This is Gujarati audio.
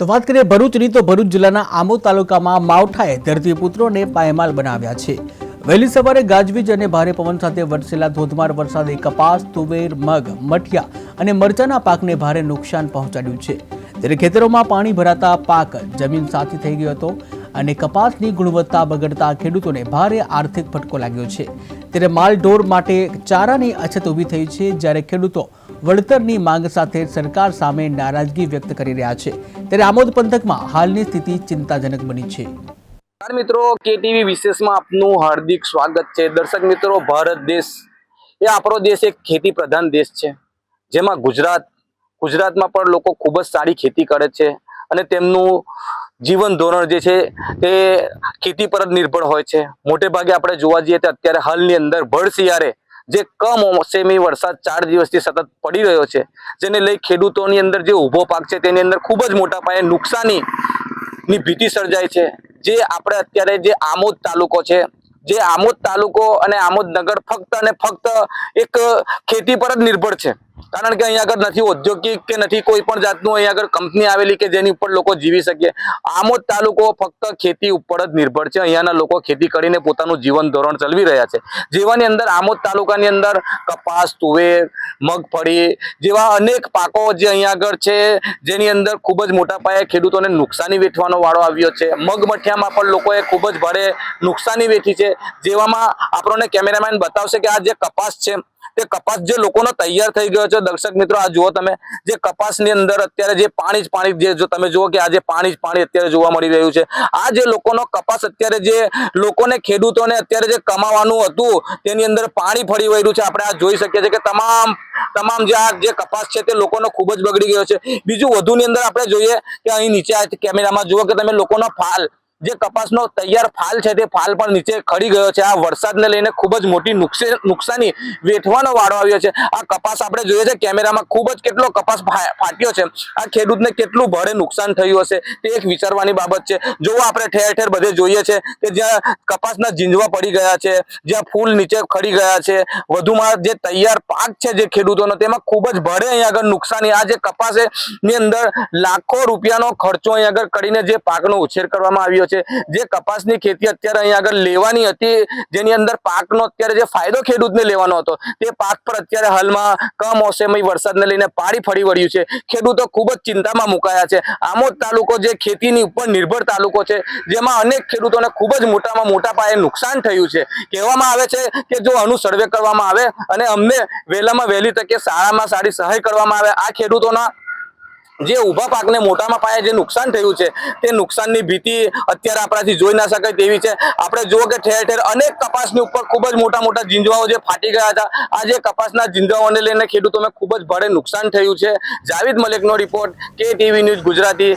તો વાત કરીએ ભરૂચની, તો ભરૂચ જિલ્લાના આમો તાલુકામાં માવઠાએ ધરતીપુત્રોને પાયમાલ બનાવ્યા છે. વહેલી સવારે ગાજવીજ અને ભારે પવન સાથે વરસેલા ધોધમાર વરસાદે કપાસ, તુવેર, મગ, મઠિયા અને મરચાના પાકને ભારે નુકસાન પહોંચાડ્યું છે. ત્યારે ખેતરોમાં પાણી ભરાતા પાક જમીન સાથે થઈ ગયો હતો અને કપાસની ગુણવત્તા બગડતા ખેડૂતોને ભારે આર્થિક ફટકો લાગ્યો છે. ત્યારે માલઢોર માટે ચારાની અછત ઊભી થઈ છે, જ્યારે ખેડૂતો વળતરની માંગ સાથે સરકાર સામે નારાજગી વ્યક્ત કરી રહ્યા છે. ત્યારે આમોદ પંથકમાં હાલની સ્થિતિ ચિંતાજનક બની છે. મિત્રો, કેટીવી વિશેષમાં આપનું હાર્દિક સ્વાગત છે. દર્શક મિત્રો, ભારત દેશ એ આપણો દેશ એક ખેતી પ્રધાન દેશ છે. જેમાં ગુજરાત, ગુજરાતમાં પણ લોકો ખૂબ જ સારી ખેતી કરે છે અને તેમનું જીવન ધોરણ જે છે તે ખેતી પર જ નિર્ભર હોય છે. મોટે ભાગે આપણે જોવા જઈએ તો અત્યારે હાલની અંદર ભર શિયાળે જે કમોસમી વરસાદ ચાર દિવસથી સતત પડી રહ્યો છે, જેને લઈ ખેડૂતોની અંદર જે ઊભો પાક છે તેની અંદર ખૂબ જ મોટા પાયે નુકસાની ભીતિ સર્જાય છે. જે આપણે અત્યારે જે આમોદ તાલુકો છે, જે આમોદ તાલુકો અને આમોદ નગર ફક્ત અને ફક્ત એક ખેતી પર જ નિર્ભર છે. કારણ કે અહીંયા આગળ નથી ઔદ્યોગિક કે નથી કોઈ પણ જાતનું અહીંયા આગળ કંપની આવેલી કે જેની ઉપર લોકો જીવી શકે આમોદ તાલુકો ફક્ત ખેતી ઉપર જ નિર્ભર છે. અહીંયાના લોકો ખેતી કરીને પોતાનું જીવન ધોરણ ચલાવી રહ્યા છે. જેવાની અંદર આમોદ તાલુકાની અંદર કપાસ, તુવેર, મગફળી જેવા અનેક પાકો જે અહીંયા આગળ છે, જેની અંદર ખૂબ જ મોટા પાયે ખેડૂતોને નુકસાની વેઠવાનો વાળો આવ્યો છે. મગમઠિયામાં પણ લોકોએ ખૂબ જ ભારે નુકસાની વેઠી છે. જેવામાં આપણને કેમેરામેન બતાવશે કે આ જે કપાસ છે તે કપાસ જે લોકોનો તૈયાર થઈ ગયો છે, દર્શક મિત્રો, આ જુઓ તમે, જે કપાસની અંદર અત્યારે જે પાણી જ પાણી, જે તમે જુઓ કે આ જે પાણી જ પાણી અત્યારે જોવા મળી રહ્યું છે, આ જે લોકોનો કપાસ અત્યારે જે લોકોને, ખેડૂતોને અત્યારે જે કમાવાનું હતું, તેની અંદર પાણી ફરી વળ્યું છે. આપણે આ જોઈ શકીએ છીએ કે તમામ તમામ જે આ જે કપાસ છે તે લોકોનો ખૂબ જ બગડી ગયો છે. બીજું વધુની અંદર આપણે જોઈએ કે અહીં નીચે કેમેરામાં જુઓ કે તમે લોકોનો ફાલ જે કપાસનો તૈયાર ફાલ છે તે ફાલ પણ નીચે ખડી ગયો છે. આ વરસાદને લઈને ખૂબ જ મોટી નુકસે- નુકસાની વેઠવાનો વાળો આવ્યો છે. આ કપાસ આપણે જોઈએ છે કેમેરામાં ખૂબ જ કેટલો કપાસ ફાટ્યો છે. આ ખેડૂતને કેટલું ભારે નુકસાન થયું હશે તે એક વિચારવાની બાબત છે. જો આપણે ઠેર ઠેર બધે જોઈએ છે કે જ્યાં કપાસના ઝીંજવા પડી ગયા છે, જ્યાં ફૂલ નીચે ખડી ગયા છે, વધુમાં જે તૈયાર પાક છે જે ખેડૂતોનો તેમાં ખૂબ જ ભારે અહીંયા આગળ નુકસાની. આ જે કપાસની અંદર લાખો રૂપિયાનો ખર્ચો અહીંયા આગળ કરીને જે પાકનો ઉછેર કરવામાં આવ્યો છે. જે કપાસની ખેતી અત્યારે અહીંયા આગળ લેવાની હતી, જેની અંદર પાકનો અત્યારે જે ફાયદો ખેડૂતને લેવાનો હતો, તે પાક પર અત્યારે હાલમાં કમોસમી વરસાદને લઈને પાણી ફરી વળ્યું છે. ખેડૂતો ખૂબ જ ચિંતામાં મુકાયા છે. આમોદ તાલુકો જે ખેતીની ઉપર નિર્ભર તાલુકો છે, જેમાં અનેક ખેડૂતોને ખૂબ જ મોટામાં મોટા પાયે નુકસાન થયું છે. કહેવામાં આવે છે કે જો આનું સર્વે કરવામાં આવે અને અમને વહેલામાં વહેલી તકે સારામાં સારી સહાય કરવામાં આવે, આ ખેડૂતોના જે ઊભા પાકને મોટામાં પાયે જે નુકસાન થયું છે, તે નુકસાનની ભીતિ અત્યારે આપણાથી જોઈ ના શકાય તેવી છે. આપણે જુઓ કે ઠેર ઠેર અનેક કપાસની ઉપર ખૂબ જ મોટા મોટા ઝીંઝવાઓ જે ફાટી ગયા હતા. આ જે કપાસના ઝીંઝવાઓને લઈને ખેડૂતોને ખૂબ જ ભારે નુકસાન થયું છે. Javed મલિકનો report, K TV news Gujarati.